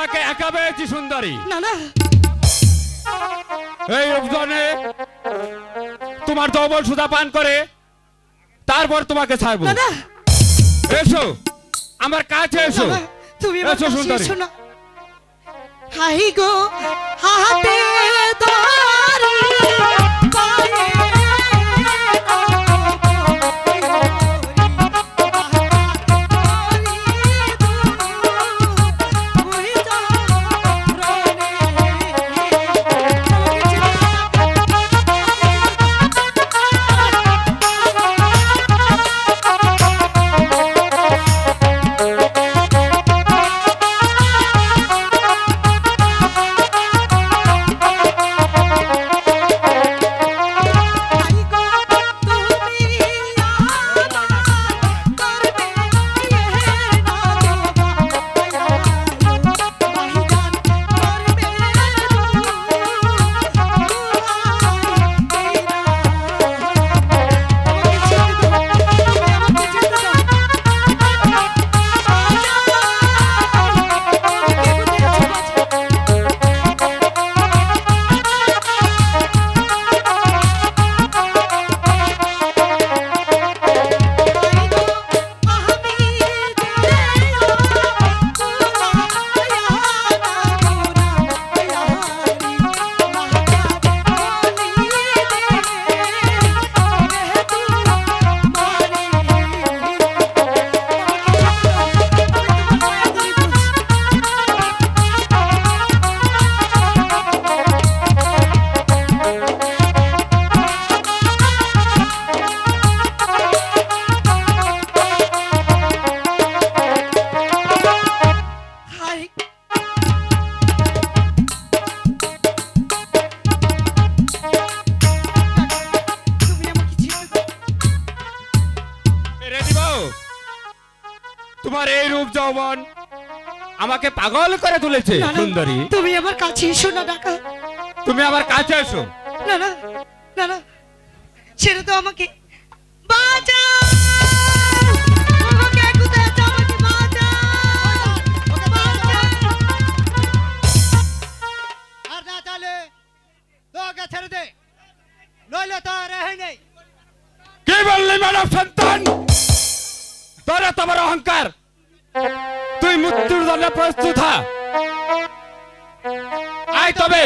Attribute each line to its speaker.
Speaker 1: তোমাকে একা পেয়েছি সুন্দরী।
Speaker 2: না না।
Speaker 1: এই রূপধনে তোমার দবল সুদা পান করে তারপর তোমাকে ছাড়বো।
Speaker 2: না
Speaker 1: এসো আমার কাছে এসো।
Speaker 2: তুমি
Speaker 1: এসো সুন্দরী।
Speaker 2: হাই গো হাতে
Speaker 1: তোমার এই রূপ যৌবন আমাকে পাগল করে তুলেছে।
Speaker 2: না, না,
Speaker 1: সুন্দরী।
Speaker 2: তুমি আমার কাছে এসো না ডাকা।
Speaker 1: তুমি আমার কাছে এসো।
Speaker 2: না না না না ছেড়ে দাও আমাকে। বাঁচা! আমাকে কোথায় আছো? আমাকে বাঁচাও! বাঁচাও!
Speaker 3: আর না তাহলে তোকে ছেড়ে দে। নইলে তো আর রেহাই নেই।
Speaker 1: কি বললি মানব সন্তান? তোর তোমার অহংকার। তুই মৃত্যুর জন্য প্রস্তুত হা। আয় তবে।